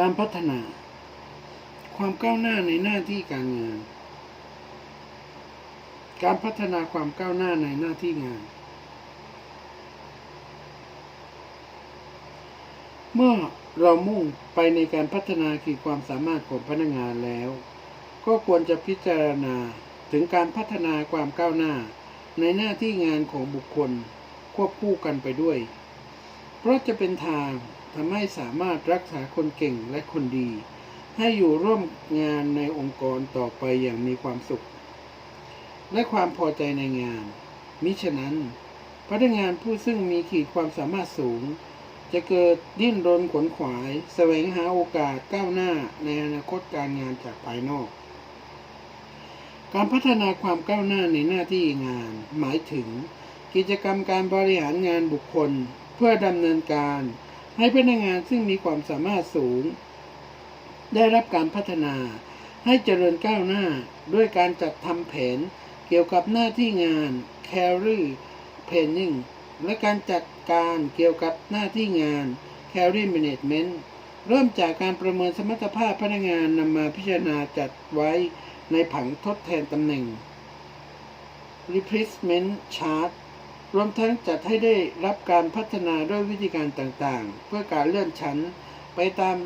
การพัฒนา ความก้าวหน้าในหน้าที่การงาน การพัฒนาความก้าวหน้าในหน้าที่งาน เมื่อเรามุ่งไปในการพัฒนาขีดความสามารถของพนักงานแล้ว ก็ควรจะพิจารณาถึงการพัฒนาความก้าวหน้าในหน้าที่งานของบุคคลควบคู่กันไปด้วย เพราะจะเป็นทาง ทำให้สามารถรักษาคนเก่งและคนดี ให้อยู่ร่วมงานในองค์กรต่อไปอย่างมีความสุข และความพอใจในงาน มิฉะนั้น พนักงานผู้ซึ่งมีขีดความสามารถสูง จะเกิดดิ้นรนขวนขวายแสวงหาโอกาสก้าวหน้าในอนาคตการงานจากภายนอก การพัฒนาความก้าวหน้าในหน้าที่งาน หมายถึง กิจกรรมการบริหารงานบุคคล เพื่อดำเนินการ ให้พนักงานซึ่งมีความสามารถสูง ได้รับการพัฒนาให้เจริญก้าวหน้าด้วยการจัดทำแผนเกี่ยวกับหน้าที่งาน Carry Planning และการจัดการเกี่ยวกับหน้าที่งาน Carry Management เริ่มจากการประเมินสมรรถภาพพนักงานนำมาพิจารณาจัดไว้ในผังทดแทนตำแหน่ง Replacement Chart รวมทั้งจัดให้ได้รับการพัฒนาด้วยวิธีการต่างๆ เพื่อการเลื่อนชั้นไปตาม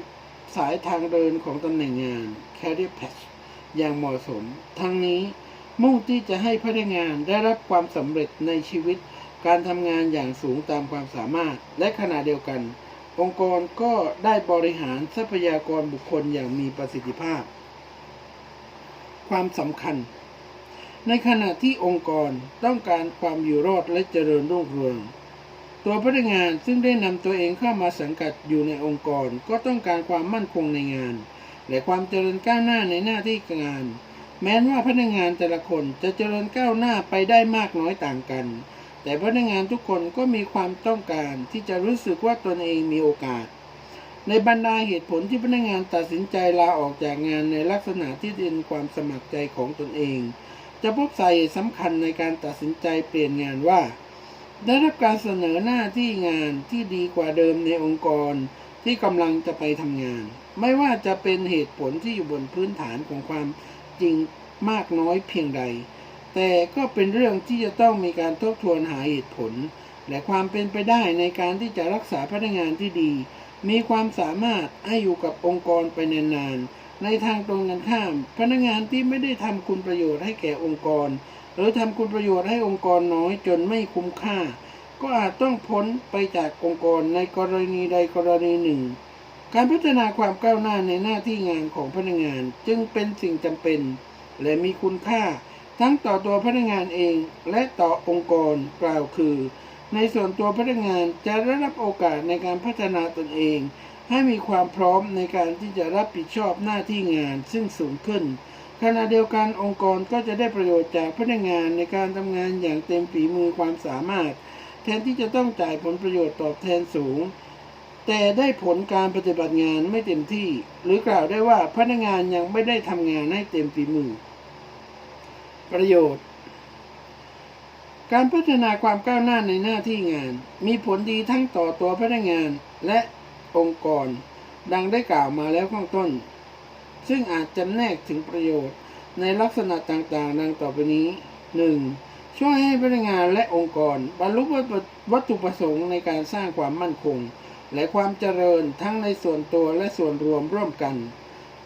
สายทางเดินของตำแหน่งงาน Career path อย่างเหมาะสม ทั้งนี้มุ่งที่จะให้พนักงานได้รับความสำเร็จในชีวิต การทำงานอย่างสูงตามความสามารถ และขณะเดียวกัน องค์กรก็ได้บริหารทรัพยากรบุคคลอย่างมีประสิทธิภาพ ความสำคัญ ในขณะที่องค์กรต้องการความอยู่รอดและเจริญรุ่งเรือง ตัวพนักงานซึ่งได้นำตัวเองเข้ามาสังกัดอยู่ในองค์กรก็ต้องการความมั่นคงในงาน และความเจริญก้าวหน้าในหน้าที่งาน แม้ว่าพนักงานแต่ละคนจะเจริญก้าวหน้าไปได้มากน้อยต่างกัน แต่พนักงานทุกคนก็มีความต้องการที่จะรู้สึกว่าตนเองมีโอกาส ในบรรดาเหตุผลที่พนักงานตัดสินใจลาออกจากงานในลักษณะที่เป็นความสมัครใจของตนเอง จะพบสาเหตุสำคัญในการตัดสินใจเปลี่ยนงานว่า ได้รับการเสนอหน้าที่งานที่ดีกว่าเดิมในองค์กรที่กำลังจะไปทำงาน ไม่ว่าจะเป็นเหตุผลที่อยู่บนพื้นฐานของความจริงมากน้อยเพียงใด แต่ก็เป็นเรื่องที่จะต้องมีการทบทวนหาเหตุผล และความเป็นไปได้ในการที่จะรักษาพนักงานที่ดี มีความสามารถให้อยู่กับองค์กรไปนานๆ ในทางตรงกันข้าม พนักงานที่ไม่ได้ทำคุณประโยชน์ให้แก่องค์กร หรือทำคุณประโยชน์ให้องค์กรน้อยจนไม่คุ้มค่า ก็อาจต้องพ้นไปจากองค์กรในกรณีใดกรณีหนึ่ง การพัฒนาความก้าวหน้าในหน้าที่งานของพนักงานจึงเป็นสิ่งจำเป็น และมีคุณค่า ทั้งต่อตัวพนักงานเองและต่อองค์กรกล่าวคือ ในส่วนตัวพนักงานจะได้รับโอกาสในการพัฒนาตนเอง ให้มีความพร้อมในการที่จะรับผิดชอบหน้าที่งานซึ่งสูงขึ้น ขณะเดียวกันองค์กรก็จะได้ประโยชน์จากพนักงานในการทำงานอย่างเต็มฝีมือความสามารถ แทนที่จะต้องจ่ายผลประโยชน์ตอบแทนสูง แต่ได้ผลการปฏิบัติงานไม่เต็มที่ หรือกล่าวได้ว่าพนักงานยังไม่ได้ทำงานให้เต็มฝีมือ ประโยชน์การพัฒนาความก้าวหน้าในหน้าที่งาน มีผลดีทั้งต่อตัวพนักงานและ องค์กร ดังได้กล่าวมาแล้วข้างต้น ซึ่งอาจจำแนกถึงประโยชน์ในลักษณะต่างๆ ดังต่อไปนี้ 1. ช่วยให้พนักงานและองค์กร บรรลุวัตถุประสงค์ในการสร้างความมั่นคง และความเจริญทั้งในส่วนตัวและส่วนรวมร่วมกัน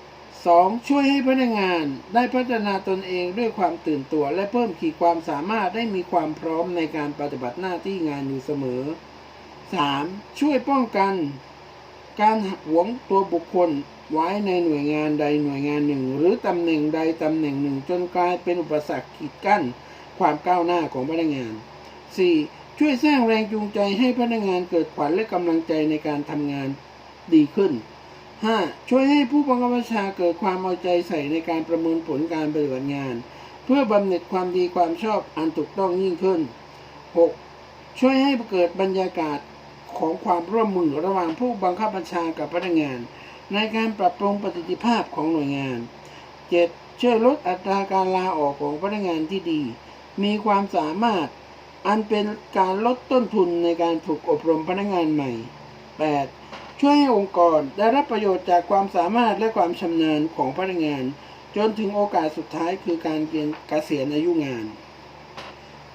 2. ช่วยให้พนักงานได้พัฒนาตนเองด้วยความตื่นตัว และเพิ่มขีดความสามารถได้มีความพร้อมในการปฏิบัติหน้าที่งานอยู่เสมอ 3. ช่วยป้องกัน การหวงตัวบุคคลไว้ในหน่วยงานใดหน่วยงานหนึ่ง หรือตำแหน่งใดตำแหน่งหนึ่ง จนกลายเป็นอุปสรรคขีดกั้นความก้าวหน้าของพนักงาน 4. ช่วยสร้างแรงจูงใจให้พนักงานเกิดขวัญและกำลังใจในการทำงานดีขึ้น 5. ช่วยให้ผู้บังคับบัญชาเกิดความเอาใจใส่ในการประเมินผลการปฏิบัติงาน เพื่อบำเหน็จความดีความชอบอันถูกต้องยิ่งขึ้น 6. ช่วยให้เกิดบรรยากาศ ของความร่วมมือระหว่างผู้บังคับบัญชากับพนักงาน ในการปรับปรุงประสิทธิภาพของหน่วยงาน 7. ช่วยลดอัตราการลาออกของพนักงานที่ดี มีความสามารถอันเป็นการลดต้นทุนในการฝึกอบรมพนักงานใหม่ 8. ช่วยให้องค์กรได้รับประโยชน์จากความสามารถและความชำนาญของพนักงาน จนถึงโอกาสสุดท้ายคือการเกณฑ์เกษียณอายุงาน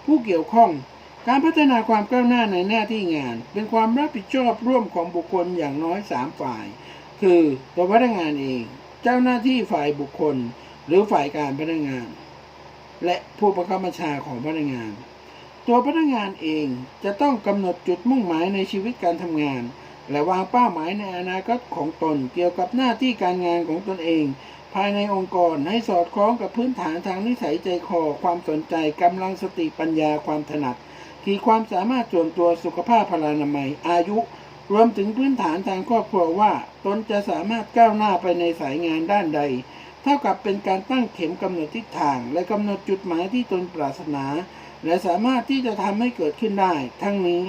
ผู้เกี่ยวข้อง การพัฒนาความก้าวหน้าในหน้าที่งาน เป็นความรับผิดชอบร่วมของบุคคลอย่างน้อย 3 ฝ่าย คือตัวพนักงานเอง เจ้าหน้าที่ฝ่ายบุคคล หรือฝ่ายการพนักงาน และผู้ประคับบัญชาของพนักงาน ตัวพนักงานเองจะต้องกำหนดจุดมุ่งหมายในชีวิตการทำงาน และวางเป้าหมายในอนาคตของตนเกี่ยวกับหน้าที่การงานของตนเอง ภายในองค์กรให้สอดคล้องกับพื้นฐานทางนิสัยใจคอความสนใจกำลังสติปัญญาความถนัด ขีดความสามารถส่วนตัวสุขภาพพลานามัย อายุ รวมถึงพื้นฐานทางครอบครัวว่า ตนจะสามารถก้าวหน้าไปในสายงานด้านใด เท่ากับเป็นการตั้งเข็มกำหนดทิศทาง และกำหนดจุดหมายที่ตนปรารถนา และสามารถที่จะทำให้เกิดขึ้นได้ ทั้งนี้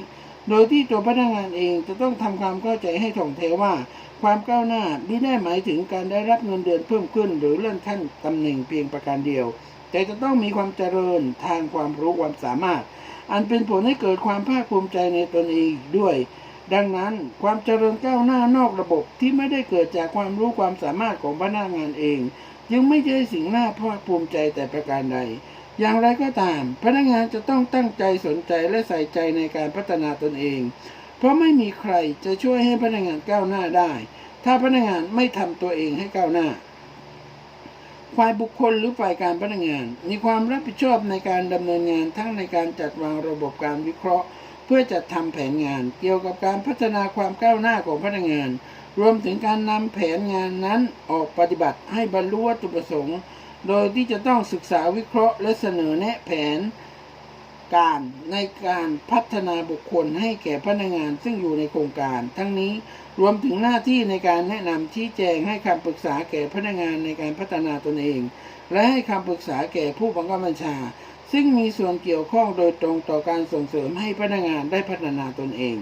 โดยที่ตัวพนักงานเองจะต้องทำความเข้าใจให้ถ่องแท้ว่า ความก้าวหน้าไม่ได้หมายถึงการได้รับเงินเดือนเพิ่มขึ้น หรือเลื่อนขั้นตำแหน่งเพียงประการเดียว แต่จะต้องมีความเจริญทางความรู้ความสามารถ อันเป็นผลให้เกิดความภาคภูมิใจในตนเองด้วย ดังนั้นความเจริญก้าวหน้านอกระบบที่ไม่ได้เกิดจากความรู้ความสามารถของพนักงานเองจึงไม่ใช่สิ่งน่าภาคภูมิใจแต่ประการใด อย่างไรก็ตาม พนักงานจะต้องตั้งใจสนใจและใส่ใจในการพัฒนาตนเอง เพราะไม่มีใครจะช่วยให้พนักงานก้าวหน้าได้ ถ้าพนักงานไม่ทำตัวเองให้ก้าวหน้า ฝ่ายบุคคลหรือฝ่ายการพนักงาน มีความรับผิดชอบในการดำเนินงานทั้งในการจัดวางระบบการวิเคราะห์ เพื่อจัดทำแผนงาน เกี่ยวกับการพัฒนาความก้าวหน้าของพนักงาน รวมถึงการนำแผนงานนั้นออกปฏิบัติให้บรรลุวัตถุประสงค์ โดยที่จะต้องศึกษาวิเคราะห์และเสนอแนะแผน การในการพัฒนาบุคคลให้แก่พนักงานซึ่งอยู่ในโครงการ ทั้งนี้รวมถึงหน้าที่ในการแนะนำชี้แจงให้คำปรึกษาแก่พนักงานในการพัฒนาตนเอง และให้คำปรึกษาแก่ผู้บังคับบัญชา ซึ่งมีส่วนเกี่ยวข้องโดยตรงต่อการส่งเสริมให้พนักงานได้พัฒนาตนเอง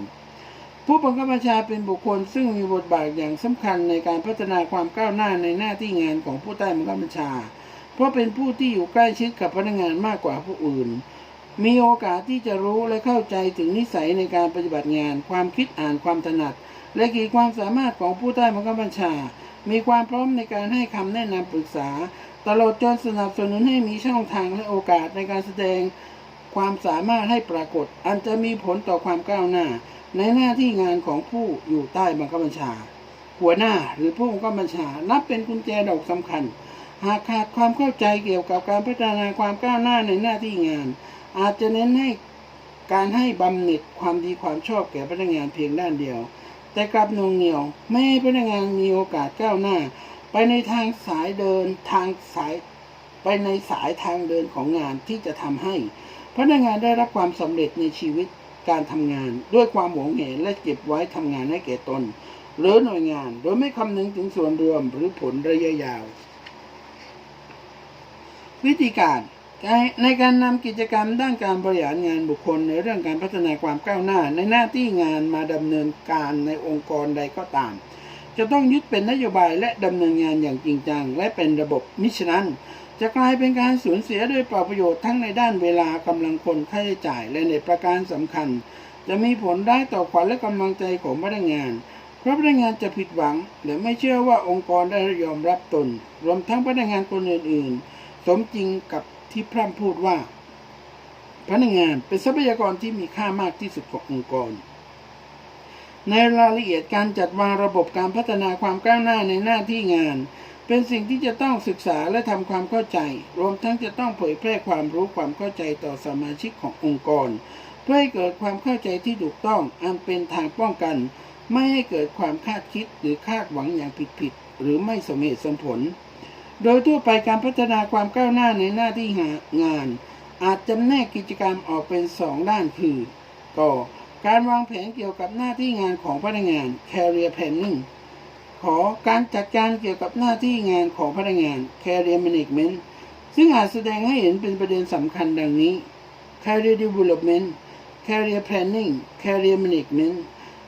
ผู้บังคับบัญชาเป็นบุคคลซึ่งมีบทบาทอย่างสำคัญในการพัฒนาความก้าวหน้าในหน้าที่งานของผู้ใต้บังคับบัญชา เพราะเป็นผู้ที่อยู่ใกล้ชิดกับพนักงานมากกว่าผู้อื่น มีโอกาสที่จะรู้และเข้าใจถึงนิสัยในการปฏิบัติงาน ความคิดอ่านความถนัด และขีดความสามารถของผู้ใต้บังคับบัญชา มีความพร้อมในการให้คำแนะนำปรึกษา ตลอดจนสนับสนุนให้มีช่องทางและโอกาสในการแสดง ความสามารถให้ปรากฏ อันจะมีผลต่อความก้าวหน้า ในหน้าที่งานของผู้อยู่ใต้บังคับบัญชา หัวหน้าหรือผู้บังคับบัญชา นับเป็นกุญแจดอกสำคัญ หากขาดความเข้าใจเกี่ยวกับการพัฒนาความก้าวหน้าในหน้าที่งาน อาจจะเน้นให้การให้บำเหน็จความดีความชอบแก่พนักงานเพียงด้านเดียว แต่กลับนงเหนียวไม่ให้พนักงานมีโอกาสก้าวหน้า ไปในทางสายเดินทางสายไปในสายทางเดินของงานที่จะทำให้ พนักงานได้รับความสำเร็จในชีวิตการทำงาน ด้วยความหวงแหนและเก็บไว้ทำงานให้แก่ตน หรือหน่วยงานโดยไม่คำนึงถึงส่วนรวมหรือผลระยะยาว วิธีการ ในการนำกิจกรรมด้านการบริหารงานบุคคลในเรื่องการพัฒนาความก้าวหน้า ในหน้าที่งานมาดำเนินการในองค์กรใดก็ตาม จะต้องยึดเป็นนโยบายและดำเนินงานอย่างจริงจัง และเป็นระบบมิฉะนั้น จะกลายเป็นการสูญเสียโดยเปล่าประโยชน์ทั้งในด้านเวลากำลังคนค่าใช้จ่ายและในประการสำคัญ จะมีผลได้ต่อขวัญและกำลังใจของพนักงานเพราะพนักงานจะผิดหวังและไม่เชื่อว่าองค์กรได้ยอมรับตน รวมทั้งพนักงานคนอื่น ๆ สมจริงกับ ที่พร่ำพูดว่า พนักงานเป็นทรัพยากรที่มีค่ามากที่สุดขององค์กร ในรายละเอียดการจัดวางระบบการพัฒนาความก้าวหน้าในหน้าที่งาน เป็นสิ่งที่จะต้องศึกษาและทำความเข้าใจ รวมทั้งจะต้องเผยแพร่ความรู้ความเข้าใจต่อสมาชิกขององค์กร เพื่อให้เกิดความเข้าใจที่ถูกต้องอันเป็นทางป้องกัน ไม่ให้เกิดความคาดคิดหรือคาดหวังอย่างผิดๆหรือไม่สมเหตุสมผล โดยทั่วไปการพัฒนาความก้าวหน้าในหน้าที่งาน อาจจำแนกกิจกรรมออกเป็นสองด้านคือก่อการวางแผนเกี่ยวกับหน้าที่งานของพนักงาน career planning ขอการจัดการเกี่ยวกับหน้าที่งานของพนักงาน career management ซึ่งอาจแสดงให้เห็นเป็นประเด็นสำคัญดังนี้ career development career planning career management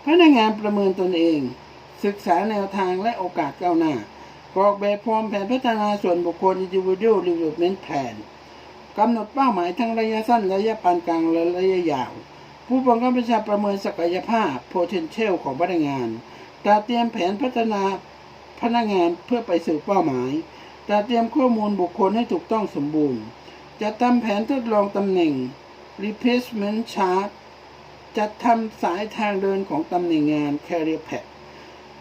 พนักงานประเมินตนเอง ศึกษาแนวทางและโอกาสก้าวหน้า กรอกแบบฟอร์มแผนพัฒนาส่วนบุคคล individual development plan กำหนดเป้าหมายทั้งระยะสั้นระยะปานกลางและระยะยาว ผู้บังคับบัญชาประเมินศักยภาพ potential ของพนักงานตราเตรียมแผนพัฒนาพนักงานเพื่อไปสู่เป้าหมายตราเตรียมข้อมูลบุคคลให้ถูกต้องสมบูรณ์จัดทำแผนทดลองตำแหน่ง replacement chart จัดทำสายทางเดินของตำแหน่งงาน career path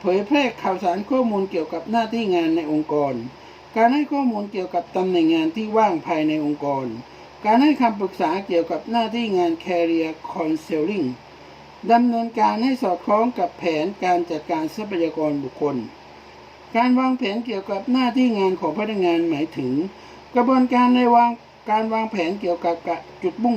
ผยแพร่ข่าวสารข้อมูลเกี่ยวกับหน้าที่งานในองค์กร การให้ข้อมูลเกี่ยวกับตำแหน่งงานที่ว่างภายในองค์กร การให้คำปรึกษาเกี่ยวกับหน้าที่งาน career counseling ดำเนินการให้สอดคล้องกับแผนการจัดการทรัพยากรบุคคล การวางแผนเกี่ยวกับหน้าที่งานของพนักงานหมายถึง กระบวนการในวางการวางแผนเกี่ยวกับจุดมุ่ง